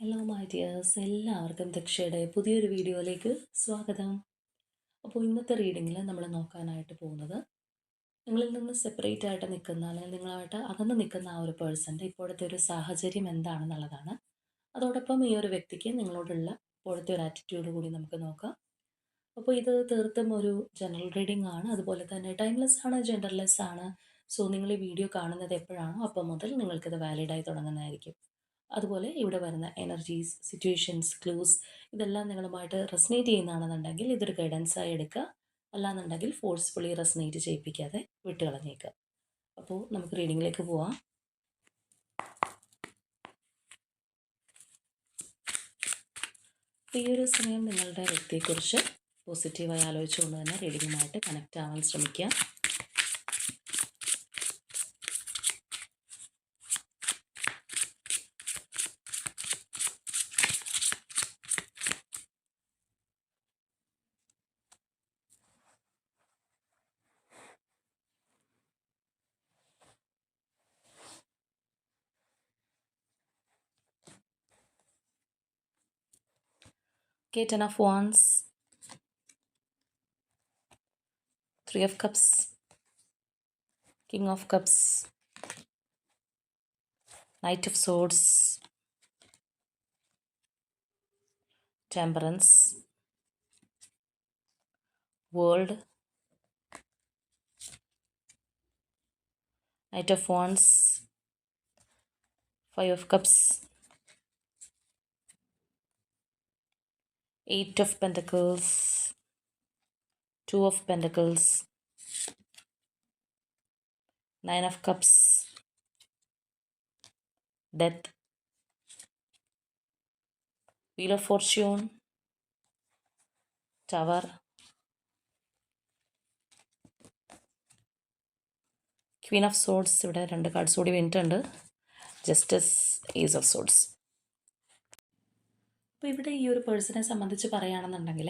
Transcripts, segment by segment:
Hello my dears എല്ലാവർക്കും ദക്ഷയുടെ പുതിയൊരു വീഡിയോയിലേക്ക് സ്വാഗതം. അപ്പോൾ ഇന്നത്തെ റീഡിങ്ങിൽ നമ്മൾ നോക്കാനായിട്ട് പോകുന്നത് നിങ്ങളിൽ നിന്ന് സെപ്പറേറ്റ് ആയിട്ട് നിൽക്കുന്ന അല്ലെങ്കിൽ നിങ്ങളായിട്ട് അകന്ന് നിൽക്കുന്ന ആ ഒരു പേഴ്സന്റെ ഇപ്പോഴത്തെ ഒരു സാഹചര്യം എന്താണെന്നുള്ളതാണ്. അതോടൊപ്പം ഈ ഒരു വ്യക്തിക്ക് നിങ്ങളോടുള്ള ഇപ്പോഴത്തെ ഒരു ആറ്റിറ്റ്യൂഡ് കൂടി നമുക്ക് നോക്കാം. അപ്പോൾ ഇത് തീർത്തും ഒരു ജനറൽ റീഡിംഗ് ആണ്. അതുപോലെ തന്നെ ടൈംലെസ് ആണ് ജെൻഡർലെസ് ആണ്. സോ നിങ്ങൾ ഈ വീഡിയോ കാണുന്നത് എപ്പോഴാണോ അപ്പോൾ മുതൽ നിങ്ങൾക്കിത് വാലിഡായി തുടങ്ങുന്നതായിരിക്കും. അതുപോലെ ഇവിടെ വരുന്ന എനർജീസ് സിറ്റുവേഷൻസ് ക്ലൂസ് ഇതെല്ലാം നിങ്ങളുമായിട്ട് റെസനേറ്റ് ചെയ്യുന്നതാണെന്നുണ്ടെങ്കിൽ ഇതൊരു ഗൈഡൻസായി എടുക്കുക. അല്ലാന്നുണ്ടെങ്കിൽ ഫോഴ്സ്ഫുള്ളി റെസനേറ്റ് ചെയ്യിപ്പിക്കാതെ വിട്ടുകളഞ്ഞേക്കുക. അപ്പോൾ നമുക്ക് റീഡിങ്ങിലേക്ക് പോവാം. ഈ ഒരു സമയം നിങ്ങളുടെ വ്യക്തിയെക്കുറിച്ച് പോസിറ്റീവായി ആലോചിച്ചുകൊണ്ട് തന്നെ റീഡിങ്ങുമായിട്ട് കണക്റ്റ് ആവാൻ ശ്രമിക്കുക. Ten of Wands, Three of Cups, King of Cups, Knight of Swords, Temperance, World, Knight of Wands, Five of Cups, Eight of Pentacles, Two of Pentacles, Nine of Cups, Death, Wheel of Fortune, Tower, queen of swords ഇവിടെ രണ്ട് cards കൂടി വീണിട്ടുണ്ട് justice ace of swords അപ്പോൾ ഇവിടെ ഈ ഒരു പേഴ്സണെ സംബന്ധിച്ച് പറയുകയാണെന്നുണ്ടെങ്കിൽ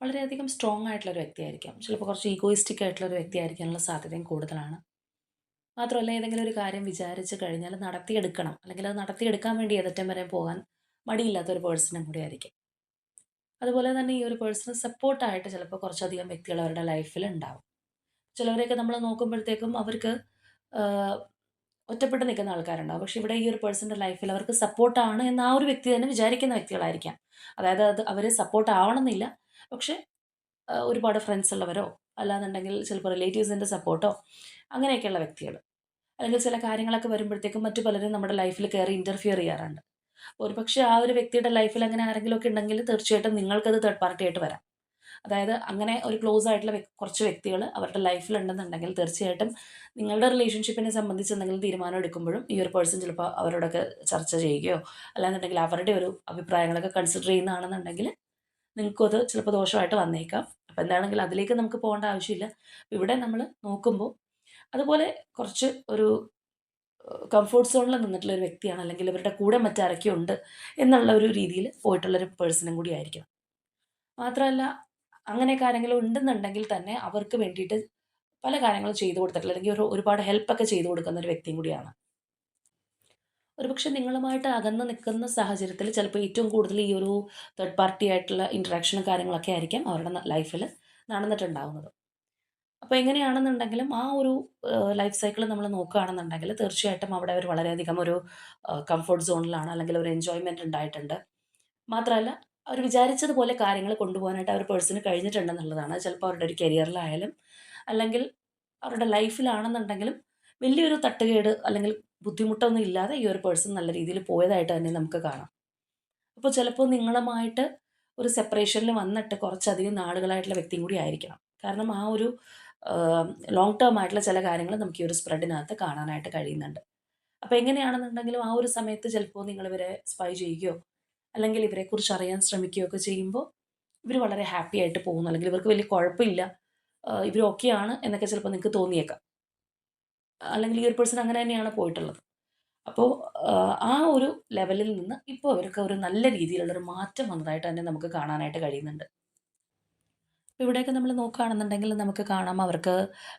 വളരെയധികം സ്ട്രോങ് ആയിട്ടുള്ളൊരു വ്യക്തിയായിരിക്കാം. ചിലപ്പോൾ കുറച്ച് ഈഗോയിസ്റ്റിക് ആയിട്ടുള്ളൊരു വ്യക്തിയായിരിക്കാനുള്ള സാധ്യതയും കൂടുതലാണ്. മാത്രമല്ല ഏതെങ്കിലും ഒരു കാര്യം വിചാരിച്ച് കഴിഞ്ഞാൽ നടത്തിയെടുക്കണം. അല്ലെങ്കിൽ അത് നടത്തിയെടുക്കാൻ വേണ്ടി ഏതറ്റം വരെ പോകാൻ മടിയില്ലാത്തൊരു പേഴ്സണും കൂടി ആയിരിക്കും. അതുപോലെ തന്നെ ഈ ഒരു പേഴ്സണ് സപ്പോർട്ടായിട്ട് ചിലപ്പോൾ കുറച്ചധികം വ്യക്തികൾ അവരുടെ ലൈഫിൽ ഉണ്ടാവും. ചിലവരെയൊക്കെ നമ്മൾ നോക്കുമ്പോഴത്തേക്കും അവർക്ക് ഒറ്റപ്പെട്ട് നിൽക്കുന്ന ആൾക്കാരുണ്ടാവും. പക്ഷെ ഇവിടെ ഈ ഒരു പേഴ്സന്റെ ലൈഫിൽ അവർക്ക് സപ്പോർട്ടാണ് എന്ന് ആ ഒരു വ്യക്തി തന്നെ വിചാരിക്കുന്ന വ്യക്തികളായിരിക്കാം. അതായത് അത് അവർ സപ്പോർട്ട് ആവണമെന്നില്ല. പക്ഷെ ഒരുപാട് ഫ്രണ്ട്സ് ഉള്ളവരോ അല്ലാന്നുണ്ടെങ്കിൽ ചിലപ്പോൾ റിലേറ്റീവ്സിന്റെ സപ്പോർട്ടോ അങ്ങനെയൊക്കെയുള്ള വ്യക്തികൾ. അല്ലെങ്കിൽ ചില കാര്യങ്ങളൊക്കെ വരുമ്പോഴത്തേക്കും മറ്റു പലരും നമ്മുടെ ലൈഫിൽ കയറി ഇന്റർഫിയർ ചെയ്യാറുണ്ട്. ഒരുപക്ഷെ ആ ഒരു വ്യക്തിയുടെ ലൈഫിൽ അങ്ങനെ ആരെങ്കിലും ഒക്കെ ഉണ്ടെങ്കിൽ തീർച്ചയായിട്ടും നിങ്ങൾക്കത് തേർഡ് പാർട്ടി ആയിട്ട് വരാം. അതായത് അങ്ങനെ ഒരു ക്ലോസ് ആയിട്ടുള്ള കുറച്ച് വ്യക്തികൾ അവരുടെ ലൈഫിൽ ഉണ്ടെന്നുണ്ടെങ്കിൽ തീർച്ചയായിട്ടും നിങ്ങളുടെ റിലേഷൻഷിപ്പിനെ സംബന്ധിച്ച് എന്തെങ്കിലും തീരുമാനം എടുക്കുമ്പോഴും ഈ ഒരു പേഴ്സൺ ചിലപ്പോൾ അവരോടൊക്കെ ചർച്ച ചെയ്യുകയോ അല്ലാന്നുണ്ടെങ്കിൽ അവരുടെ ഒരു അഭിപ്രായങ്ങളൊക്കെ കൺസിഡർ ചെയ്യുന്നതാണെന്നുണ്ടെങ്കിൽ നിങ്ങൾക്കും അത് ചിലപ്പോൾ ദോഷമായിട്ട് വന്നേക്കാം. അപ്പോൾ എന്താണെങ്കിലും അതിലേക്ക് നമുക്ക് പോകേണ്ട ആവശ്യമില്ല. ഇവിടെ നമ്മൾ നോക്കുമ്പോൾ അതുപോലെ കുറച്ച് ഒരു കംഫോർട്ട് സോണിൽ നിന്നിട്ടുള്ള ഒരു വ്യക്തിയാണ് അല്ലെങ്കിൽ ഇവരുടെ കൂടെ മറ്റാരൊക്കെ ഉണ്ട് എന്നുള്ള ഒരു രീതിയിൽ പോയിട്ടുള്ളൊരു പേഴ്സണും കൂടി ആയിരിക്കണം. മാത്രമല്ല അങ്ങനെയൊക്കെ ആരെങ്കിലും ഉണ്ടെന്നുണ്ടെങ്കിൽ തന്നെ അവർക്ക് വേണ്ടിയിട്ട് പല കാര്യങ്ങളും ചെയ്തു കൊടുത്തിട്ടില്ല. അല്ലെങ്കിൽ ഒരു ഒരുപാട് ഹെൽപ്പൊക്കെ ചെയ്തു കൊടുക്കുന്ന ഒരു വ്യക്തിയും കൂടിയാണ്. ഒരുപക്ഷെ നിങ്ങളുമായിട്ട് അകന്ന് നിൽക്കുന്ന സാഹചര്യത്തിൽ ചിലപ്പോൾ ഏറ്റവും കൂടുതൽ ഈ ഒരു തേർഡ് പാർട്ടി ആയിട്ടുള്ള ഇൻട്രാക്ഷനും കാര്യങ്ങളൊക്കെ ആയിരിക്കാം അവരുടെ ലൈഫിൽ നടന്നിട്ടുണ്ടാവുന്നത്. അപ്പോൾ എങ്ങനെയാണെന്നുണ്ടെങ്കിലും ആ ഒരു ലൈഫ് സൈക്കിൾ നമ്മൾ നോക്കുകയാണെന്നുണ്ടെങ്കിൽ തീർച്ചയായിട്ടും അവിടെ അവർ വളരെയധികം ഒരു കംഫർട്ട് സോണിലാണ് അല്ലെങ്കിൽ ഒരു എൻജോയ്മെന്റ് ഉണ്ടായിട്ടുണ്ട്. മാത്രമല്ല അവർ വിചാരിച്ചതുപോലെ കാര്യങ്ങൾ കൊണ്ടുപോകാനായിട്ട് അവർ പേഴ്സണ് കഴിഞ്ഞിട്ടുണ്ടെന്നുള്ളതാണ്. ചിലപ്പോൾ അവരുടെ ഒരു കരിയറിലായാലും അല്ലെങ്കിൽ അവരുടെ ലൈഫിലാണെന്നുണ്ടെങ്കിലും വലിയൊരു തട്ടുകേട് അല്ലെങ്കിൽ ബുദ്ധിമുട്ടൊന്നും ഇല്ലാതെ ഈ ഒരു പേഴ്സൺ നല്ല രീതിയിൽ പോയതായിട്ട് തന്നെ നമുക്ക് കാണാം. അപ്പോൾ ചിലപ്പോൾ നിങ്ങളുമായിട്ട് ഒരു സെപ്പറേഷനിൽ വന്നിട്ട് കുറച്ചധികം നാളുകളായിട്ടുള്ള വ്യക്തിയും കൂടി ആയിരിക്കണം. കാരണം ആ ഒരു ലോങ് ടേം ആയിട്ടുള്ള ചില കാര്യങ്ങൾ നമുക്ക് ഈ ഒരു സ്പ്രെഡിനകത്ത് കാണാനായിട്ട് കഴിയുന്നുണ്ട്. അപ്പോൾ എങ്ങനെയാണെന്നുണ്ടെങ്കിലും ആ ഒരു സമയത്ത് ചിലപ്പോൾ നിങ്ങളിവരെ സ്പൈ ചെയ്യുകയോ അല്ലെങ്കിൽ ഇവരെക്കുറിച്ച് അറിയാൻ ശ്രമിക്കുകയൊക്കെ ചെയ്യുമ്പോൾ ഇവർ വളരെ ഹാപ്പി ആയിട്ട് പോകുന്നു. അല്ലെങ്കിൽ ഇവർക്ക് വലിയ കുഴപ്പമില്ല. ഇവർ ആണ് എന്നൊക്കെ ചിലപ്പോൾ നിങ്ങൾക്ക് തോന്നിയേക്കാം. അല്ലെങ്കിൽ ഈ ഒരു പേഴ്സൺ അങ്ങനെ തന്നെയാണ് പോയിട്ടുള്ളത്. അപ്പോൾ ആ ഒരു ലെവലിൽ നിന്ന് ഇപ്പോൾ അവർക്ക് ഒരു നല്ല രീതിയിലുള്ളൊരു മാറ്റം വന്നതായിട്ട് തന്നെ നമുക്ക് കാണാനായിട്ട് കഴിയുന്നുണ്ട്. ഇവിടെയൊക്കെ നമ്മൾ നോക്കുകയാണെന്നുണ്ടെങ്കിൽ നമുക്ക് കാണാം അവർക്ക്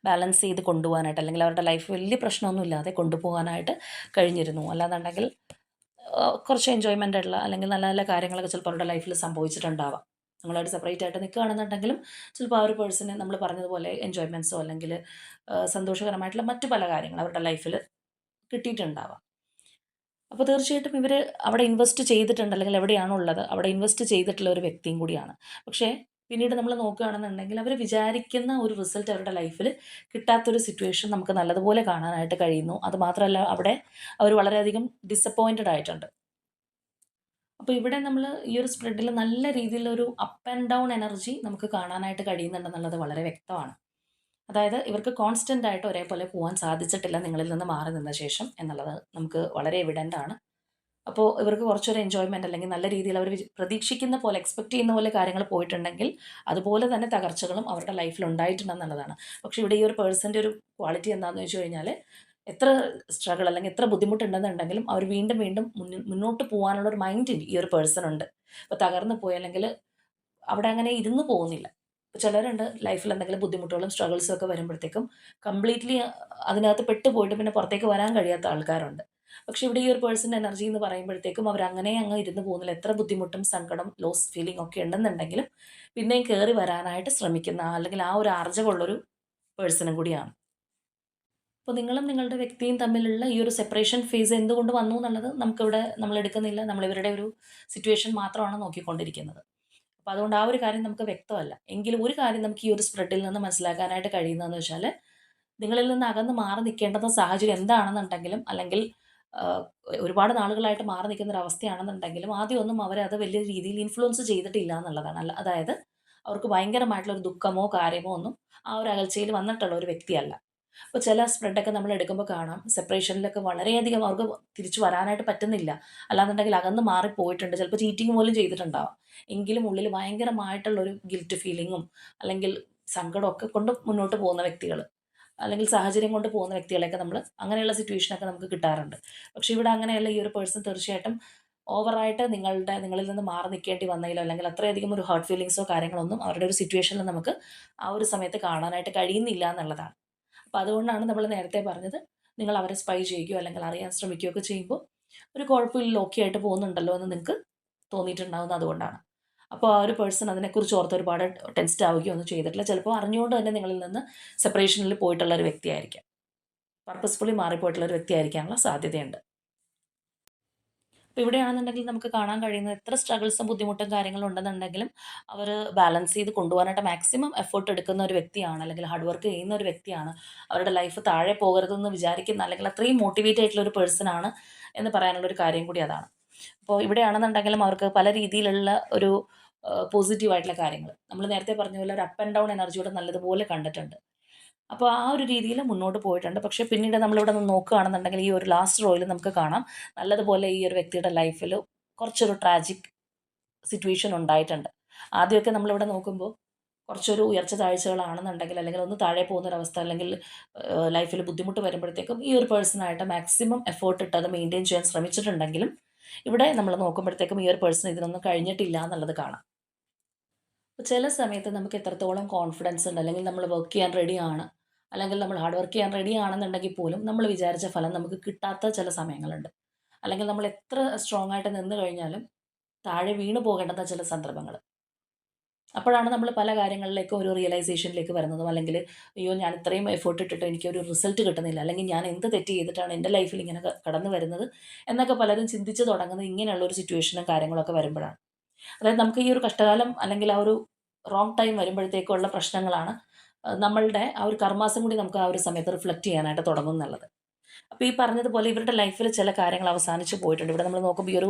ബാലൻസ് ചെയ്ത് കൊണ്ടുപോകാനായിട്ട് അല്ലെങ്കിൽ അവരുടെ ലൈഫ് വലിയ പ്രശ്നമൊന്നും ഇല്ലാതെ കൊണ്ടുപോകാനായിട്ട് കഴിഞ്ഞിരുന്നു. അല്ലാന്നുണ്ടെങ്കിൽ കുറച്ച് എൻജോയ്മെന്റ് ഉള്ള അല്ലെങ്കിൽ നല്ല നല്ല കാര്യങ്ങളൊക്കെ ചിലപ്പോൾ അവരുടെ ലൈഫിൽ സംഭവിച്ചിട്ടുണ്ടാവാം. നിങ്ങളായിട്ട് സെപ്പറേറ്റ് ആയിട്ട് നിൽക്കുകയാണെന്നുണ്ടെങ്കിലും ചിലപ്പോൾ ആ ഒരു പേഴ്സണ് നമ്മൾ പറഞ്ഞതുപോലെ എൻജോയ്മെന്റ്സോ അല്ലെങ്കിൽ സന്തോഷകരമായിട്ടുള്ള മറ്റു പല കാര്യങ്ങളും അവരുടെ ലൈഫിൽ കിട്ടിയിട്ടുണ്ടാവാം. അപ്പോൾ തീർച്ചയായിട്ടും ഇവർ അവിടെ ഇൻവെസ്റ്റ് ചെയ്തിട്ടുണ്ട് അല്ലെങ്കിൽ എവിടെയാണുള്ളത് അവിടെ ഇൻവെസ്റ്റ് ചെയ്തിട്ടുള്ള ഒരു വ്യക്തിയും കൂടിയാണ്. പക്ഷേ പിന്നീട് നമ്മൾ നോക്കുകയാണെന്നുണ്ടെങ്കിൽ അവർ വിചാരിക്കുന്ന ഒരു റിസൾട്ട് അവരുടെ ലൈഫിൽ കിട്ടാത്തൊരു സിറ്റുവേഷൻ നമുക്ക് നല്ലതുപോലെ കാണാനായിട്ട് കഴിയുന്നു. അതുമാത്രമല്ല അവിടെ അവർ വളരെയധികം ഡിസപ്പോയിന്റഡ് ആയിട്ടുണ്ട്. അപ്പോൾ ഇവിടെ നമ്മൾ ഈ ഒരു സ്പ്രെഡിൽ നല്ല രീതിയിലൊരു അപ്പ് ആൻഡ് ഡൗൺ എനർജി നമുക്ക് കാണാനായിട്ട് കഴിയുന്നുണ്ടെന്നുള്ളത് വളരെ വ്യക്തമാണ്. അതായത് ഇവർക്ക് കോൺസ്റ്റന്റ് ആയിട്ട് ഒരേപോലെ പോകാൻ സാധിച്ചിട്ടില്ല നിങ്ങളിൽ നിന്ന് മാറി നിന്ന ശേഷം എന്നുള്ളത് നമുക്ക് വളരെ എവിഡന്റ് ആണ്. അപ്പോൾ ഇവർക്ക് കുറച്ചൊരു എൻജോയ്മെന്റ് അല്ലെങ്കിൽ നല്ല രീതിയിൽ അവർ പ്രതീക്ഷിക്കുന്ന പോലെ എക്സ്പെക്ട് ചെയ്യുന്ന പോലെ കാര്യങ്ങൾ പോയിട്ടുണ്ടെങ്കിൽ അതുപോലെ തന്നെ തകർച്ചകളും അവരുടെ ലൈഫിൽ ഉണ്ടായിട്ടുണ്ടെന്നുള്ളതാണ്. പക്ഷേ ഇവിടെ ഈ ഒരു പേഴ്സന്റെ ഒരു ക്വാളിറ്റി എന്താണെന്ന് വെച്ച് കഴിഞ്ഞാൽ എത്ര സ്ട്രഗിൾ അല്ലെങ്കിൽ എത്ര ബുദ്ധിമുട്ടുണ്ടെന്നുണ്ടെങ്കിലും അവർ വീണ്ടും വീണ്ടും മുന്നോട്ട് പോകാനുള്ള ഒരു മൈൻഡ് ഈ ഒരു പേഴ്സൺ ഉണ്ട്. ഇപ്പോൾ തകർന്നു പോയി അല്ലെങ്കിൽ അവിടെ അങ്ങനെ ഇരുന്ന് പോകുന്നില്ല. ചിലരുണ്ട് ലൈഫിൽ എന്തെങ്കിലും ബുദ്ധിമുട്ടുകളും സ്ട്രഗിൾസും ഒക്കെ വരുമ്പോഴത്തേക്കും കംപ്ലീറ്റ്ലി അതിനകത്ത് പെട്ടുപോയിട്ട് പിന്നെ പുറത്തേക്ക് വരാൻ കഴിയാത്ത ആൾക്കാരുണ്ട്. പക്ഷെ ഇവിടെ ഈ ഒരു പേഴ്സന്റെ എനർജി എന്ന് പറയുമ്പോഴത്തേക്കും അവർ അങ്ങനെ അങ്ങ് ഇരുന്ന് പോകുന്നില്ല. എത്ര ബുദ്ധിമുട്ടും സങ്കടം ലോസ് ഫീലിംഗ് ഒക്കെ ഉണ്ടെന്നുണ്ടെങ്കിലും പിന്നെയും കയറി വരാനായിട്ട് ശ്രമിക്കുന്ന അല്ലെങ്കിൽ ആ ഒരു ആർജവുള്ളൊരു പേഴ്സണും കൂടിയാണ്. അപ്പോൾ നിങ്ങളും നിങ്ങളുടെ വ്യക്തിയും തമ്മിലുള്ള ഈ ഒരു സെപ്പറേഷൻ ഫേസ് എന്തുകൊണ്ട് വന്നു എന്നുള്ളത് നമുക്കിവിടെ നമ്മൾ എടുക്കുന്നില്ല. നമ്മൾ ഇവരുടെ ഒരു സിറ്റുവേഷൻ മാത്രമാണ് നോക്കിക്കൊണ്ടിരിക്കുന്നത്. അപ്പോൾ അതുകൊണ്ട് ആ ഒരു കാര്യം നമുക്ക് വ്യക്തമല്ല. എങ്കിലും ഒരു കാര്യം നമുക്ക് ഈ ഒരു സ്പ്രെഡിൽ നിന്ന് മനസ്സിലാക്കാനായിട്ട് കഴിയുന്നതെന്ന് വെച്ചാൽ നിങ്ങളിൽ നിന്ന് അകന്ന് മാറി നിൽക്കേണ്ടുന്ന സാഹചര്യം എന്താണെന്നുണ്ടെങ്കിലും അല്ലെങ്കിൽ ഒരുപാട് നാളുകളായിട്ട് മാറി നിൽക്കുന്ന ഒരു അവസ്ഥയാണെന്നുണ്ടെങ്കിലും ആദ്യമൊന്നും അവരെ അത് വലിയ രീതിയിൽ ഇൻഫ്ലുവൻസ് ചെയ്തിട്ടില്ല എന്നുള്ളതാണ് അല്ല അതായത് അവർക്ക് ഭയങ്കരമായിട്ടുള്ള ഒരു ദുഃഖമോ കാര്യമോ ഒന്നും ആ ഒരു അകൽച്ചയിൽ വന്നിട്ടുള്ള ഒരു വ്യക്തിയല്ല. അപ്പോൾ ചില സ്പ്രെഡൊക്കെ നമ്മൾ എടുക്കുമ്പോൾ കാണാം സെപ്പറേഷനിലൊക്കെ വളരെയധികം അവർക്ക് തിരിച്ചു വരാനായിട്ട് പറ്റുന്നില്ല. അല്ലാന്നുണ്ടെങ്കിൽ അകന്ന് മാറിപ്പോയിട്ടുണ്ട് ചിലപ്പോൾ ചീറ്റിംഗ് പോലും ചെയ്തിട്ടുണ്ടാവാം. എങ്കിലും ഉള്ളിൽ ഭയങ്കരമായിട്ടുള്ളൊരു ഗിൽറ്റ് ഫീലിങ്ങും അല്ലെങ്കിൽ സങ്കടമൊക്കെ കൊണ്ട് മുന്നോട്ട് പോകുന്ന വ്യക്തികൾ അല്ലെങ്കിൽ സാഹചര്യം കൊണ്ട് പോകുന്ന വ്യക്തികളെയൊക്കെ നമ്മൾ അങ്ങനെയുള്ള സിറ്റുവേഷനൊക്കെ നമുക്ക് കിട്ടാറുണ്ട്. പക്ഷേ ഇവിടെ അങ്ങനെയല്ല. ഈ ഒരു പേഴ്സൺ തീർച്ചയായിട്ടും ഓവറായിട്ട് നിങ്ങളുടെ നിങ്ങളിൽ നിന്ന് മാറി നിൽക്കേണ്ടി വന്നതിലോ അല്ലെങ്കിൽ അത്രയധികം ഒരു ഹാർട്ട് ഫീലിങ്സോ കാര്യങ്ങളൊന്നും അവരുടെ ഒരു സിറ്റുവേഷനിൽ നമുക്ക് ആ ഒരു സമയത്ത് കാണാനായിട്ട് കഴിയുന്നില്ല എന്നുള്ളതാണ്. അപ്പോൾ അതുകൊണ്ടാണ് നമ്മൾ നേരത്തെ പറഞ്ഞത് നിങ്ങൾ അവരെ സ്പൈ ചെയ്യുകയോ അല്ലെങ്കിൽ അറിയാൻ ശ്രമിക്കുകയോ ഒക്കെ ചെയ്യുമ്പോൾ ഒരു കുഴപ്പമില്ല ഓക്കെ ആയിട്ട് പോകുന്നുണ്ടല്ലോ എന്ന് നിങ്ങൾക്ക് തോന്നിയിട്ടുണ്ടാകുന്നത് അതുകൊണ്ടാണ്. അപ്പോൾ ആ ഒരു പേഴ്സൺ അതിനെക്കുറിച്ച് ഓർത്ത് ഒരുപാട് ടെൻസ്റ്റ് ആവുകയോ ഒന്നും ചെയ്തിട്ടില്ല. ചിലപ്പോൾ അറിഞ്ഞുകൊണ്ട് തന്നെ നിങ്ങളിൽ നിന്ന് സെപ്പറേഷനിൽ പോയിട്ടുള്ള ഒരു വ്യക്തിയായിരിക്കാം. പർപ്പസ്ഫുള്ളി മാറിപ്പോയിട്ടുള്ള ഒരു വ്യക്തിയായിരിക്കാനുള്ള സാധ്യതയുണ്ട്. അപ്പോൾ ഇവിടെയാണെന്നുണ്ടെങ്കിൽ നമുക്ക് കാണാൻ കഴിയുന്നത് എത്ര സ്ട്രഗിൾസും ബുദ്ധിമുട്ടും കാര്യങ്ങളും ഉണ്ടെന്നുണ്ടെങ്കിലും അവർ ബാലൻസ് ചെയ്ത് കൊണ്ടുപോകാനായിട്ട് മാക്സിമം എഫേർട്ട് എടുക്കുന്ന ഒരു വ്യക്തിയാണ് അല്ലെങ്കിൽ ഹാർഡ് വർക്ക് ചെയ്യുന്ന ഒരു വ്യക്തിയാണ്. അവരുടെ ലൈഫ് താഴെ പോകരുതെന്ന് വിചാരിക്കുന്ന അല്ലെങ്കിൽ അത്രയും മോട്ടിവേറ്റ് ആയിട്ടുള്ള ഒരു പേഴ്സൺ ആണ് എന്ന് പറയാനുള്ള ഒരു കാര്യം കൂടി അതാണ്. അപ്പോൾ ഇവിടെയാണെന്നുണ്ടെങ്കിലും അവർക്ക് പല രീതിയിലുള്ള ഒരു പോസിറ്റീവ് ആയിട്ടുള്ള കാര്യങ്ങൾ. നമ്മൾ നേരത്തെ പറഞ്ഞ പോലെ ഒരു അപ്പ് ആൻഡ് ഡൗൺ എനർജിയോടെ നല്ലതുപോലെ കണ്ടിട്ടുണ്ട്. അപ്പോൾ ആ ഒരു രീതിയിൽ മുന്നോട്ട് പോയിട്ടുണ്ട്. പക്ഷേ പിന്നീട് നമ്മളിവിടെ നിന്ന് നോക്കുകയാണെന്നുണ്ടെങ്കിൽ ഈ ഒരു ലാസ്റ്റ് റോയിൽ നമുക്ക് കാണാം. നല്ലതുപോലെ ഈ ഒരു വ്യക്തിയുടെ ലൈഫിൽ കുറച്ചൊരു ട്രാജിക് സിറ്റുവേഷൻ ഉണ്ടായിട്ടുണ്ട്. ആദ്യമൊക്കെ നമ്മളിവിടെ നോക്കുമ്പോൾ കുറച്ചൊരു ഉയർച്ച താഴ്ചകളാണെന്നുണ്ടെങ്കിൽ അല്ലെങ്കിൽ ഒന്ന് താഴെ പോകുന്നൊരവസ്ഥ അല്ലെങ്കിൽ ലൈഫിൽ ബുദ്ധിമുട്ട് വരുമ്പോഴത്തേക്കും ഈ ഒരു പേഴ്സണായിട്ട് മാക്സിമം എഫേർട്ട് ഇട്ട് അത് മെയിന്റെയിൻ ചെയ്യാൻ ശ്രമിച്ചിട്ടുണ്ടെങ്കിലും ഇവിടെ നമ്മൾ നോക്കുമ്പോഴത്തേക്കും ഈ ഒരു പേഴ്സൺ ഇതിനൊന്നും കഴിഞ്ഞിട്ടില്ല എന്നുള്ളത് കാണാം. ചില സമയത്ത് നമുക്ക് എത്രത്തോളം കോൺഫിഡൻസ് ഉണ്ട് അല്ലെങ്കിൽ നമ്മൾ വർക്ക് ചെയ്യാൻ റെഡിയാണ് അല്ലെങ്കിൽ നമ്മൾ ഹാർഡ് വർക്ക് ചെയ്യാൻ റെഡി ആണെന്നുണ്ടെങ്കിൽ പോലും നമ്മൾ വിചാരിച്ച ഫലം നമുക്ക് കിട്ടാത്ത ചില സമയങ്ങളുണ്ട്. അല്ലെങ്കിൽ നമ്മൾ എത്ര സ്ട്രോങ് ആയിട്ട് നിന്ന് കഴിഞ്ഞാലും താഴെ വീണ് പോകേണ്ടുന്ന ചില സന്ദർഭങ്ങൾ. അപ്പോഴാണ് നമ്മൾ പല കാര്യങ്ങളിലേക്കും ഒരു റിയലൈസേഷനിലേക്ക് വരുന്നതും. അല്ലെങ്കിൽ അയ്യോ ഞാൻ ഇത്രയും എഫേർട്ട് ഇട്ടിട്ട് എനിക്ക് ഒരു റിസൾട്ട് കിട്ടുന്നില്ല. അല്ലെങ്കിൽ ഞാൻ എന്ത് തെറ്റ് ചെയ്തിട്ടാണ് എന്റെ ലൈഫിൽ ഇങ്ങനെ കടന്നു വരുന്നത്? എന്നൊക്കെ പലരും ചിന്തിച്ച് തുടങ്ങുന്നത് ഇങ്ങനെയുള്ള ഒരു സിറ്റുവേഷനും കാര്യങ്ങളൊക്കെ വരുമ്പോഴാണ്. അതായത് നമുക്ക് ഈ ഒരു കഷ്ടകാലം അല്ലെങ്കിൽ ആ ഒരു റോങ് ടൈം വരുമ്പോഴത്തേക്കുള്ള പ്രശ്നങ്ങളാണ് നമ്മളുടെ ആ ഒരു കർമാസം കൂടി നമുക്ക് ആ ഒരു സമയത്ത് റിഫ്ലക്റ്റ് ചെയ്യാനായിട്ട് തുടങ്ങും എന്നുള്ളത്. അപ്പോൾ ഈ പറഞ്ഞതുപോലെ ഇവരുടെ ലൈഫിൽ ചില കാര്യങ്ങൾ അവസാനിച്ച് പോയിട്ടുണ്ട്. ഇവിടെ നമ്മൾ നോക്കുമ്പോൾ ഈ ഒരു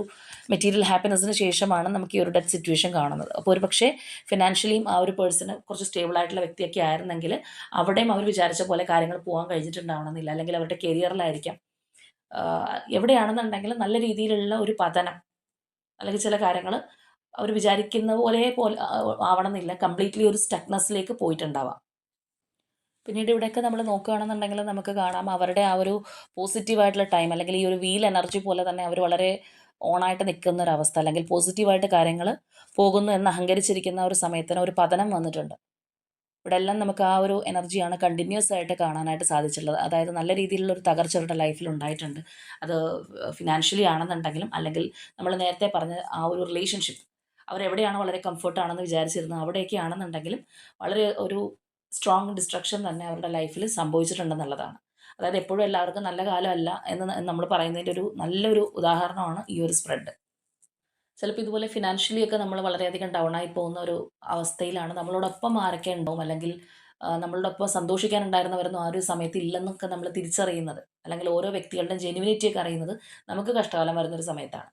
മെറ്റീരിയൽ ഹാപ്പിനെസ്സിന് ശേഷമാണ് നമുക്ക് ഈ ഒരു ഡെത്ത് സിറ്റുവേഷൻ കാണുന്നത്. അപ്പോൾ ഒരു പക്ഷേ ഫിനാൻഷ്യലിയും ആ ഒരു പേഴ്സണ് കുറച്ച് സ്റ്റേബിൾ ആയിട്ടുള്ള വ്യക്തിയൊക്കെ ആയിരുന്നെങ്കിൽ അവിടെയും അവർ വിചാരിച്ച പോലെ കാര്യങ്ങൾ പോകാൻ കഴിഞ്ഞിട്ടുണ്ടാവണമെന്നില്ല. അല്ലെങ്കിൽ അവരുടെ കരിയറിലായിരിക്കാം എവിടെയാണെന്നുണ്ടെങ്കിൽ നല്ല രീതിയിലുള്ള ഒരു പതനം അല്ലെങ്കിൽ ചില കാര്യങ്ങൾ അവർ വിചാരിക്കുന്ന പോലെ പോലെ ആവണമെന്നില്ല. കംപ്ലീറ്റ്ലി ഒരു സ്റ്റക്നെസ്സിലേക്ക് പോയിട്ടുണ്ടാവാം. പിന്നീട് ഇവിടെയൊക്കെ നമ്മൾ നോക്കുകയാണെന്നുണ്ടെങ്കിൽ നമുക്ക് കാണാം അവരുടെ ആ ഒരു പോസിറ്റീവായിട്ടുള്ള ടൈം അല്ലെങ്കിൽ ഈ ഒരു വീൽ എനർജി പോലെ തന്നെ അവർ വളരെ ഓണായിട്ട് നിൽക്കുന്ന ഒരു അവസ്ഥ അല്ലെങ്കിൽ പോസിറ്റീവായിട്ട് കാര്യങ്ങൾ പോകുന്നു എന്ന് അഹങ്കരിച്ചിരിക്കുന്ന ഒരു സമയത്തിന് ഒരു പതനം വന്നിട്ടുണ്ട്. ഇവിടെ എല്ലാം നമുക്ക് ആ ഒരു എനർജിയാണ് കണ്ടിന്യൂസ് ആയിട്ട് കാണാനായിട്ട് സാധിച്ചിട്ടുള്ളത്. അതായത് നല്ല രീതിയിലുള്ള ഒരു തകർച്ച അവരുടെ ലൈഫിൽ ഉണ്ടായിട്ടുണ്ട്. അത് ഫിനാൻഷ്യലി ആണെന്നുണ്ടെങ്കിലും അല്ലെങ്കിൽ നമ്മൾ നേരത്തെ പറഞ്ഞ ആ ഒരു റിലേഷൻഷിപ്പ് അവരെവിടെയാണ് വളരെ കംഫർട്ടാണെന്ന് വിചാരിച്ചിരുന്നത് അവിടെയൊക്കെ ആണെന്നുണ്ടെങ്കിലും വളരെ ഒരു സ്ട്രോങ് ഡിസ്ട്രക്ഷൻ തന്നെ അവരുടെ ലൈഫിൽ സംഭവിച്ചിട്ടുണ്ടെന്നുള്ളതാണ്. അതായത് എപ്പോഴും എല്ലാവർക്കും നല്ല കാലമല്ല എന്ന് നമ്മൾ പറയുന്നതിന്റെ ഒരു നല്ലൊരു ഉദാഹരണമാണ് ഈ ഒരു സ്പ്രെഡ് ചിലപ്പോൾ ഇതുപോലെ ഫിനാൻഷ്യലി ഒക്കെ നമ്മൾ വളരെയധികം ഡൗൺ ആയി പോകുന്ന ഒരു അവസ്ഥയിലാണ് നമ്മളോടൊപ്പം ആരൊക്കെ ഉണ്ടാവും അല്ലെങ്കിൽ നമ്മളോടൊപ്പം സന്തോഷിക്കാനുണ്ടായിരുന്നവരൊന്നും ആ ഒരു സമയത്ത് ഇല്ലെന്നൊക്കെ നമ്മൾ തിരിച്ചറിയുന്നത്. അല്ലെങ്കിൽ ഓരോ വ്യക്തികളുടെയും ജെനുവിനിറ്റിയൊക്കെ അറിയുന്നത് നമുക്ക് കഷ്ടകാലം വരുന്നൊരു സമയത്താണ്.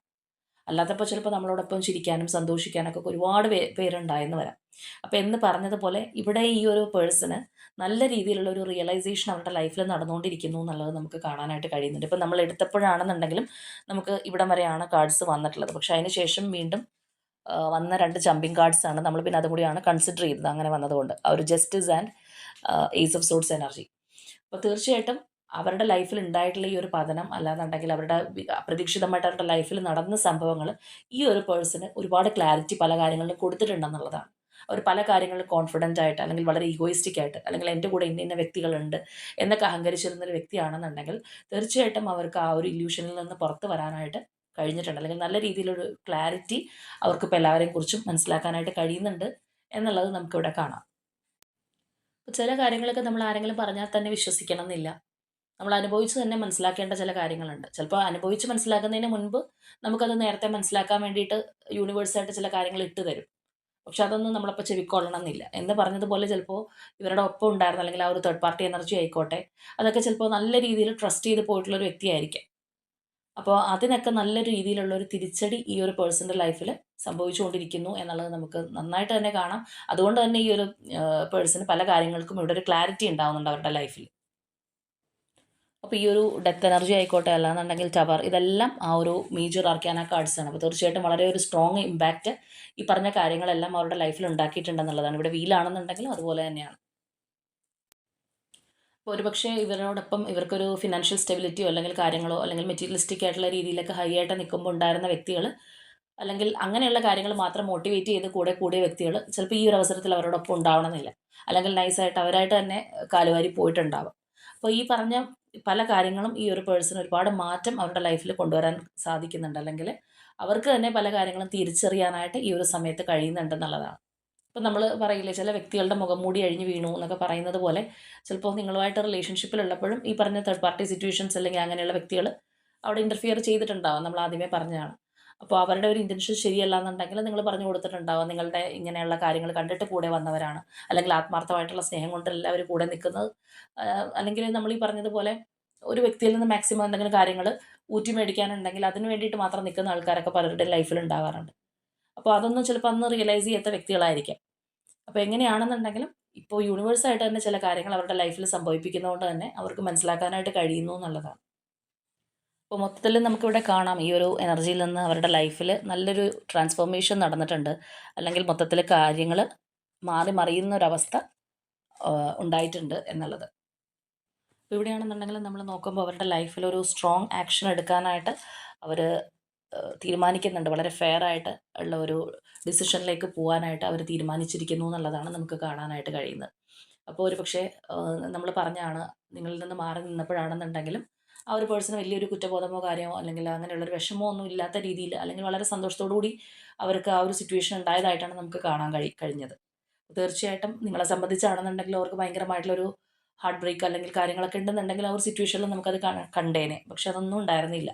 അല്ലാത്തപ്പോൾ ചിലപ്പോൾ നമ്മളോടൊപ്പം ചിരിക്കാനും സന്തോഷിക്കാനൊക്കെ ഒരുപാട് പേ പേരുണ്ടായെന്ന് വരാം അപ്പോൾ എന്ന് പറഞ്ഞതുപോലെ ഇവിടെ ഈ ഒരു പേഴ്സണ് നല്ല രീതിയിലുള്ള ഒരു റിയലൈസേഷൻ അവരുടെ ലൈഫിൽ നടന്നുകൊണ്ടിരിക്കുന്നു എന്നുള്ളത് നമുക്ക് കാണാനായിട്ട് കഴിയുന്നുണ്ട്. ഇപ്പം നമ്മൾ എടുത്തപ്പോഴാണെന്നുണ്ടെങ്കിലും നമുക്ക് ഇവിടം വരെയാണ് കാർഡ്സ് വന്നിട്ടുള്ളത്. പക്ഷേ അതിന് ശേഷം വീണ്ടും വന്ന രണ്ട് ജമ്പിങ് കാർഡ്സ് ആണ് നമ്മൾ പിന്നെ അതും കൂടിയാണ് കൺസിഡർ ചെയ്തത്. അങ്ങനെ വന്നതുകൊണ്ട് ആ ഒരു justice and ace of swords energy അപ്പോൾ തീർച്ചയായിട്ടും അവരുടെ ലൈഫിൽ ഉണ്ടായിട്ടുള്ള ഈ ഒരു പതനം അല്ലാന്നുണ്ടെങ്കിൽ അവരുടെ അപ്രതീക്ഷിതമായിട്ട് അവരുടെ ലൈഫിൽ നടന്ന സംഭവങ്ങൾ ഈ ഒരു പേഴ്സണ് ഒരുപാട് ക്ലാരിറ്റി പല കാര്യങ്ങളിലും കൊടുത്തിട്ടുണ്ടെന്നുള്ളതാണ്. അവർ പല കാര്യങ്ങളിൽ കോൺഫിഡന്റ് ആയിട്ട് അല്ലെങ്കിൽ വളരെ ഈഗോയിസ്റ്റിക് ആയിട്ട് അല്ലെങ്കിൽ എന്റെ കൂടെ ഇന്ന ഇന്ന വ്യക്തികളുണ്ട് എന്നൊക്കെ അഹങ്കരിച്ചിരുന്നൊരു വ്യക്തിയാണെന്നുണ്ടെങ്കിൽ തീർച്ചയായിട്ടും അവർക്ക് ആ ഒരു ഇല്യൂഷനിൽ നിന്ന് പുറത്ത് വരാനായിട്ട് കഴിഞ്ഞിട്ടുണ്ട്. അല്ലെങ്കിൽ നല്ല രീതിയിലൊരു ക്ലാരിറ്റി അവർക്ക് ഇപ്പോൾ എല്ലാവരെയും കുറിച്ചും മനസ്സിലാക്കാനായിട്ട് കഴിയുന്നുണ്ട് എന്നുള്ളത് നമുക്കിവിടെ കാണാം. ചില കാര്യങ്ങളൊക്കെ നമ്മൾ ആരെങ്കിലും പറഞ്ഞാൽ തന്നെ വിശ്വസിക്കണം എന്നില്ല നമ്മൾ അനുഭവിച്ച് തന്നെ മനസ്സിലാക്കേണ്ട ചില കാര്യങ്ങളുണ്ട്. ചിലപ്പോൾ അനുഭവിച്ച് മനസ്സിലാക്കുന്നതിന് മുൻപ് നമുക്കത് നേരത്തെ മനസ്സിലാക്കാൻ വേണ്ടിയിട്ട് യൂണിവേഴ്സായിട്ട് ചില കാര്യങ്ങൾ ഇട്ട് തരും പക്ഷെ അതൊന്നും നമ്മളപ്പോൾ ചെവിക്കൊള്ളണം എന്നില്ല എന്ന് പറഞ്ഞതുപോലെ ചിലപ്പോൾ ഇവരുടെ ഒപ്പം ഉണ്ടായിരുന്ന അല്ലെങ്കിൽ ആ ഒരു തേർഡ് പാർട്ടി എനർജി ആയിക്കോട്ടെ അതൊക്കെ ചിലപ്പോൾ നല്ല രീതിയിൽ ട്രസ്റ്റ് ചെയ്ത് പോയിട്ടുള്ള ഒരു വ്യക്തിയായിരിക്കാം. അപ്പോൾ അതിനൊക്കെ നല്ല രീതിയിലുള്ള ഒരു തിരിച്ചടി ഈ ഒരു പേഴ്സന്റെ ലൈഫിൽ സംഭവിച്ചുകൊണ്ടിരിക്കുന്നു എന്നുള്ളത് നമുക്ക് നന്നായിട്ട് തന്നെ കാണാം. അതുകൊണ്ട് തന്നെ ഈ ഒരു പേഴ്സൺ പല കാര്യങ്ങൾക്കും ഇവിടെ ഒരു ക്ലാരിറ്റി ഉണ്ടാവുന്നുണ്ട് അവരുടെ ലൈഫിൽ അപ്പോൾ ഈ ഒരു ഡെത്ത് എനർജി ആയിക്കോട്ടെ അല്ലാന്നുണ്ടെങ്കിൽ ടവർ ഇതെല്ലാം ആ ഒരു മേജർ ആർക്കാന കാർഡ്സ് ആണ്. അപ്പോൾ തീർച്ചയായിട്ടും വളരെ ഒരു സ്ട്രോങ് ഇമ്പാക്റ്റ് ഈ പറഞ്ഞ കാര്യങ്ങളെല്ലാം അവരുടെ ലൈഫിൽ ഉണ്ടാക്കിയിട്ടുണ്ടെന്നുള്ളതാണ്. ഇവിടെ വീലാണെന്നുണ്ടെങ്കിലും അതുപോലെ തന്നെയാണ്. അപ്പോൾ ഒരുപക്ഷെ ഇവരോടൊപ്പം ഇവർക്കൊരു ഫിനാൻഷ്യൽ സ്റ്റെബിലിറ്റിയോ അല്ലെങ്കിൽ കാര്യങ്ങളോ അല്ലെങ്കിൽ മെറ്റീരിയലിസ്റ്റിക് ആയിട്ടുള്ള രീതിയിലൊക്കെ ഹൈ ആയിട്ട് നിൽക്കുമ്പോൾ ഉണ്ടായിരുന്ന വ്യക്തികൾ അല്ലെങ്കിൽ അങ്ങനെയുള്ള കാര്യങ്ങൾ മാത്രം മോട്ടിവേറ്റ് ചെയ്ത് കൂടെ കൂടിയ വ്യക്തികൾ ചിലപ്പോൾ ഈ ഒരു അവസരത്തിൽ അവരോടൊപ്പം ഉണ്ടാവണമെന്നില്ല. അല്ലെങ്കിൽ നൈസായിട്ട് അവരായിട്ട് തന്നെ കാലുവാരി പോയിട്ടുണ്ടാവും. അപ്പോൾ ഈ പറഞ്ഞ പല കാര്യങ്ങളും ഈ ഒരു പേഴ്സൺ ഒരുപാട് മാറ്റം അവരുടെ ലൈഫിൽ കൊണ്ടുവരാൻ സാധിക്കുന്നുണ്ട്. അല്ലെങ്കിൽ അവർക്ക് തന്നെ പല കാര്യങ്ങളും തിരിച്ചറിയാനായിട്ട് ഈ ഒരു സമയത്ത് കഴിയുന്നുണ്ടെന്നുള്ളതാണ്. ഇപ്പം നമ്മൾ പറയില്ലേ ചില വ്യക്തികളുടെ മുഖം മൂടി അഴിഞ്ഞു വീണു എന്നൊക്കെ പറയുന്നത് പോലെ ചിലപ്പോൾ നിങ്ങളുമായിട്ട് റിലേഷൻഷിപ്പിലുള്ളപ്പോഴും ഈ പറഞ്ഞ തേർഡ് പാർട്ടി സിറ്റുവേഷൻസ് അല്ലെങ്കിൽ അങ്ങനെയുള്ള വ്യക്തികൾ അവിടെ ഇന്റർഫിയർ ചെയ്തിട്ടുണ്ടാവാം. നമ്മൾ ആദ്യമേ പറഞ്ഞതാണ്. അപ്പോൾ അവരുടെ ഒരു ഇന്റൻഷൻ ശരിയല്ല എന്നുണ്ടെങ്കിൽ നിങ്ങൾ പറഞ്ഞു കൊടുത്തിട്ടുണ്ടാവും നിങ്ങളുടെ ഇങ്ങനെയുള്ള കാര്യങ്ങൾ കണ്ടിട്ട് കൂടെ വന്നവരാണ്. അല്ലെങ്കിൽ ആത്മാർത്ഥമായിട്ടുള്ള സ്നേഹം കൊണ്ടല്ല എല്ലാവരും കൂടെ നിൽക്കുന്നത്. അല്ലെങ്കിൽ നമ്മൾ ഈ പറഞ്ഞതുപോലെ ഒരു വ്യക്തിയിൽ നിന്ന് മാക്സിമം എന്തെങ്കിലും കാര്യങ്ങൾ ഊറ്റി മേടിക്കാനുണ്ടെങ്കിൽ അതിന് വേണ്ടിയിട്ട് മാത്രം നിൽക്കുന്ന ആൾക്കാരൊക്കെ പലരുടെയും ലൈഫിൽ ഉണ്ടാകാറുണ്ട്. അപ്പോൾ അതൊന്നും ചിലപ്പോൾ അന്ന് റിയലൈസ് ചെയ്യാത്ത വ്യക്തികളായിരിക്കാം. അപ്പോൾ എങ്ങനെയാണെന്നുണ്ടെങ്കിലും ഇപ്പോൾ യൂണിവേഴ്സായിട്ട് തന്നെ ചില കാര്യങ്ങൾ അവരുടെ ലൈഫിൽ സംഭവിപ്പിക്കുന്നതുകൊണ്ട് തന്നെ അവർക്ക് മനസ്സിലാക്കാനായിട്ട് കഴിയുന്നു എന്നുള്ളതാണ്. അപ്പോൾ മൊത്തത്തിൽ നമുക്കിവിടെ കാണാം ഈ ഒരു എനർജിയിൽ നിന്ന് അവരുടെ ലൈഫിൽ നല്ലൊരു ട്രാൻസ്ഫോർമേഷൻ നടന്നിട്ടുണ്ട്. അല്ലെങ്കിൽ മൊത്തത്തിൽ കാര്യങ്ങൾ മാറി മറിയുന്ന ഒരവസ്ഥ ഉണ്ടായിട്ടുണ്ട് എന്നുള്ളത്. അപ്പോൾ ഇവിടെയാണെന്നുണ്ടെങ്കിൽ നമ്മൾ നോക്കുമ്പോൾ അവരുടെ ലൈഫിൽ ഒരു സ്ട്രോങ് ആക്ഷൻ എടുക്കാനായിട്ട് അവർ തീരുമാനിക്കുന്നുണ്ട്. വളരെ ഫെയർ ആയിട്ട് ഉള്ള ഒരു ഡിസിഷനിലേക്ക് പോകാനായിട്ട് അവർ തീരുമാനിച്ചിരിക്കുന്നു എന്നുള്ളതാണ് നമുക്ക് കാണാനായിട്ട് കഴിയുന്നത്. അപ്പോൾ ഒരു പക്ഷേ നമ്മൾ പറഞ്ഞാണ് നിങ്ങളിൽ നിന്ന് മാറി നിന്നപ്പോഴാണെന്നുണ്ടെങ്കിലും ആ ഒരു പേഴ്സണ് വലിയൊരു കുറ്റബോധമോ കാര്യമോ അല്ലെങ്കിൽ അങ്ങനെയുള്ളൊരു വിഷമോ ഒന്നും ഇല്ലാത്ത രീതിയിൽ അല്ലെങ്കിൽ വളരെ സന്തോഷത്തോടു കൂടി അവർക്ക് ആ ഒരു സിറ്റുവേഷൻ ഉണ്ടായതായിട്ടാണ് നമുക്ക് കാണാൻ കഴി കഴിഞ്ഞത്. തീർച്ചയായിട്ടും നിങ്ങളെ സംബന്ധിച്ചാണെന്നുണ്ടെങ്കിൽ അവർക്ക് ഭയങ്കരമായിട്ടുള്ളൊരു ഹാർട്ട് ബ്രേക്ക് അല്ലെങ്കിൽ കാര്യങ്ങളൊക്കെ ഉണ്ടെന്നുണ്ടെങ്കിൽ ആ ഒരു സിറ്റുവേഷനിൽ നമുക്കത് കാണ- കണ്ടേനെ. പക്ഷെ അതൊന്നും ഉണ്ടായിരുന്നില്ല.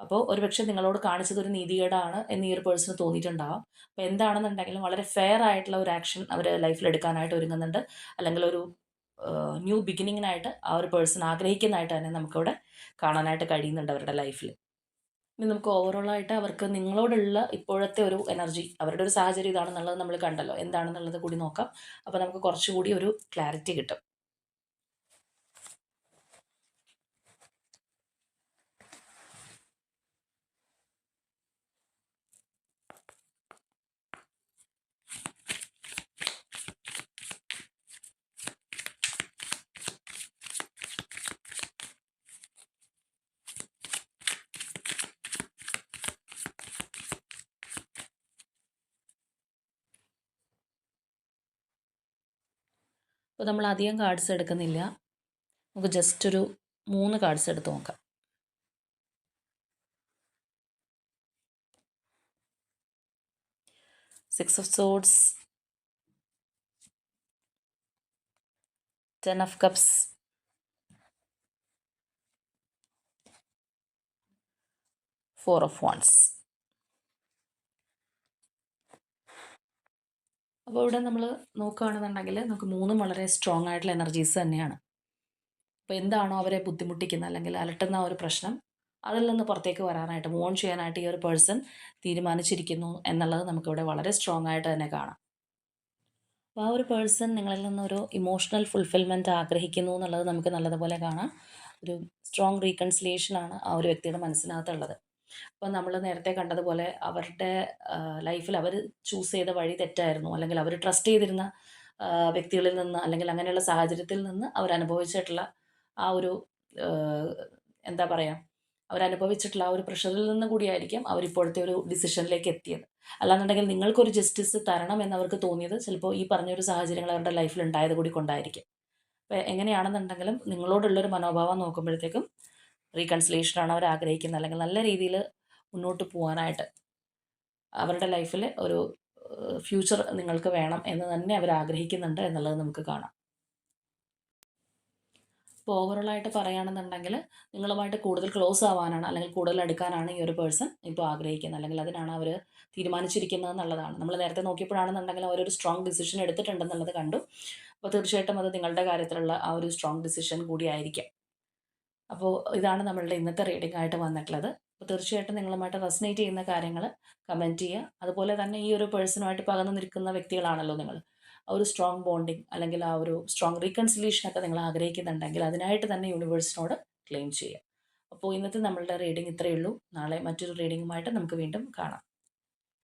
അപ്പോൾ ഒരുപക്ഷെ നിങ്ങളോട് കാണിച്ചത് ഒരു നീതികേടാണ് എന്ന് ഈ ഒരു പേഴ്സണ് തോന്നിയിട്ടുണ്ടാവാം. അപ്പോൾ എന്താണെന്നുണ്ടെങ്കിലും വളരെ ഫെയർ ആയിട്ടുള്ള ഒരു ആക്ഷൻ അവർ ലൈഫിൽ എടുക്കാനായിട്ട് ഒരുങ്ങുന്നുണ്ട്. അല്ലെങ്കിൽ ഒരു ന്യൂ ബിഗിനിങ്ങിനായിട്ട് ആ ഒരു പേഴ്സൺ ആഗ്രഹിക്കുന്നതായിട്ട് തന്നെ നമുക്കവിടെ കാണാനായിട്ട് കഴിയുന്നുണ്ട് അവരുടെ ലൈഫിൽ ഇനി നമുക്ക് ഓവറോൾ ആയിട്ട് അവർക്ക് നിങ്ങളോടുള്ള ഇപ്പോഴത്തെ ഒരു എനർജി അവരുടെ ഒരു സാഹചര്യം ഇതാണെന്നുള്ളത് നമ്മൾ കണ്ടല്ലോ. എന്താണെന്നുള്ളത് കൂടി നോക്കാം. അപ്പോൾ നമുക്ക് കുറച്ചുകൂടി ഒരു ക്ലാരിറ്റി കിട്ടും. അപ്പോൾ നമ്മൾ അധികം കാർഡ്സ് എടുക്കുന്നില്ല. നമുക്ക് ജസ്റ്റ് ഒരു മൂന്ന് കാർഡ്സ് എടുത്ത് നോക്കാം. Six of swords ten of cups four of wands അപ്പോൾ ഇവിടെ നമ്മൾ നോക്കുകയാണെന്നുണ്ടെങ്കിൽ നമുക്ക് മൂന്നും വളരെ സ്ട്രോങ് ആയിട്ടുള്ള എനർജീസ് തന്നെയാണ്. അപ്പോൾ എന്താണോ അവരെ ബുദ്ധിമുട്ടിക്കുന്ന അല്ലെങ്കിൽ അലട്ടുന്ന ഒരു പ്രശ്നം അതിൽ നിന്ന് പുറത്തേക്ക് വരാനായിട്ട് മോൺ ചെയ്യാനായിട്ട് ഈ ഒരു പേഴ്സൺ തീരുമാനിച്ചിരിക്കുന്നു എന്നുള്ളത് നമുക്കിവിടെ വളരെ സ്ട്രോങ് ആയിട്ട് തന്നെ കാണാം. അപ്പോൾ ആ ഒരു പേഴ്സൺ നിങ്ങളിൽ നിന്നൊരു ഇമോഷണൽ ഫുൾഫിൽമെന്റ് ആഗ്രഹിക്കുന്നു എന്നുള്ളത് നമുക്ക് നല്ലതുപോലെ കാണാം. ഒരു സ്ട്രോങ് റീകൺസിലിയേഷനാണ് ആ ഒരു വ്യക്തിയുടെ മനസ്സിനകത്തുള്ളത്. അപ്പോൾ നമ്മൾ നേരത്തെ കണ്ടതുപോലെ അവരുടെ ലൈഫിൽ അവർ ചൂസ് ചെയ്ത വഴി തെറ്റായിരുന്നു. അല്ലെങ്കിൽ അവർ ട്രസ്റ്റ് ചെയ്തിരുന്ന വ്യക്തികളിൽ നിന്ന് അല്ലെങ്കിൽ അങ്ങനെയുള്ള സാഹചര്യത്തിൽ നിന്ന് അവരനുഭവിച്ചിട്ടുള്ള ആ ഒരു എന്താ പറയുക അവരനുഭവിച്ചിട്ടുള്ള ആ ഒരു പ്രഷറിൽ നിന്ന് കൂടിയായിരിക്കും അവരിപ്പോഴത്തെ ഒരു ഡിസിഷനിലേക്ക് എത്തിയത്. അല്ലാന്നുണ്ടെങ്കിൽ നിങ്ങൾക്കൊരു ജസ്റ്റിസ് തരണം എന്നവർക്ക് തോന്നിയത് ചിലപ്പോൾ ഈ പറഞ്ഞൊരു സാഹചര്യങ്ങൾ അവരുടെ ലൈഫിൽ ഉണ്ടായത് കൂടി കൊണ്ടായിരിക്കും. അപ്പോൾ എങ്ങനെയാണെന്നുണ്ടെങ്കിലും നിങ്ങളോടുള്ളൊരു മനോഭാവം നോക്കുമ്പോഴത്തേക്കും റീകൺസിലേഷനാണ് അവർ ആഗ്രഹിക്കുന്നത് അല്ലെങ്കിൽ നല്ല രീതിയിൽ മുന്നോട്ട് പോകാനായിട്ട് അവരുടെ ലൈഫിൽ ഒരു ഫ്യൂച്ചർ നിങ്ങൾക്ക് വേണം എന്ന് തന്നെ അവർ ആഗ്രഹിക്കുന്നുണ്ട് എന്നുള്ളത് നമുക്ക് കാണാം. ഇപ്പോൾ ഓവറോളായിട്ട് പറയുകയാണെന്നുണ്ടെങ്കിൽ നിങ്ങളുമായിട്ട് കൂടുതൽ ക്ലോസ് ആവാനാണ് അല്ലെങ്കിൽ കൂടുതൽ എടുക്കാനാണ് ഈ ഒരു പേഴ്സൺ ഇപ്പോൾ ആഗ്രഹിക്കുന്നത്. അല്ലെങ്കിൽ അതിനാണ് അവർ തീരുമാനിച്ചിരിക്കുന്നത് എന്നുള്ളതാണ്. നമ്മൾ നേരത്തെ നോക്കിയപ്പോഴാണെന്നുണ്ടെങ്കിൽ അവരൊരു സ്ട്രോങ് ഡിസിഷൻ എടുത്തിട്ടുണ്ടെന്നുള്ളത് കണ്ടു. അപ്പോൾ തീർച്ചയായിട്ടും അത് നിങ്ങളുടെ കാര്യത്തിലുള്ള ആ ഒരു സ്ട്രോങ് ഡിസിഷൻ കൂടിയായിരിക്കും അപ്പോൾ ഇതാണ് നമ്മളുടെ ഇന്നത്തെ റീഡിംഗ് ആയിട്ട് വന്നിട്ടുള്ളത്. അപ്പോൾ തീർച്ചയായിട്ടും നിങ്ങളുമായിട്ട് റെസനേറ്റ് ചെയ്യുന്ന കാര്യങ്ങൾ കമന്റ് ചെയ്യുക. അതുപോലെ തന്നെ ഈ ഒരു പേഴ്സണുമായിട്ട് പകർന്നു നിൽക്കുന്ന വ്യക്തികളാണല്ലോ നിങ്ങൾ. ആ ഒരു സ്ട്രോങ് ബോണ്ടിങ് അല്ലെങ്കിൽ ആ ഒരു സ്ട്രോങ് റീകൺസിലേഷനൊക്കെ നിങ്ങൾ ആഗ്രഹിക്കുന്നുണ്ടെങ്കിൽ അതിനായിട്ട് തന്നെ യൂണിവേഴ്സിനോട് ക്ലെയിം ചെയ്യുക. അപ്പോൾ ഇന്നത്തെ നമ്മളുടെ റീഡിംഗ് ഇത്രയേ ഉള്ളൂ. നാളെ മറ്റൊരു റീഡിങ്ങുമായിട്ട് നമുക്ക് വീണ്ടും കാണാം.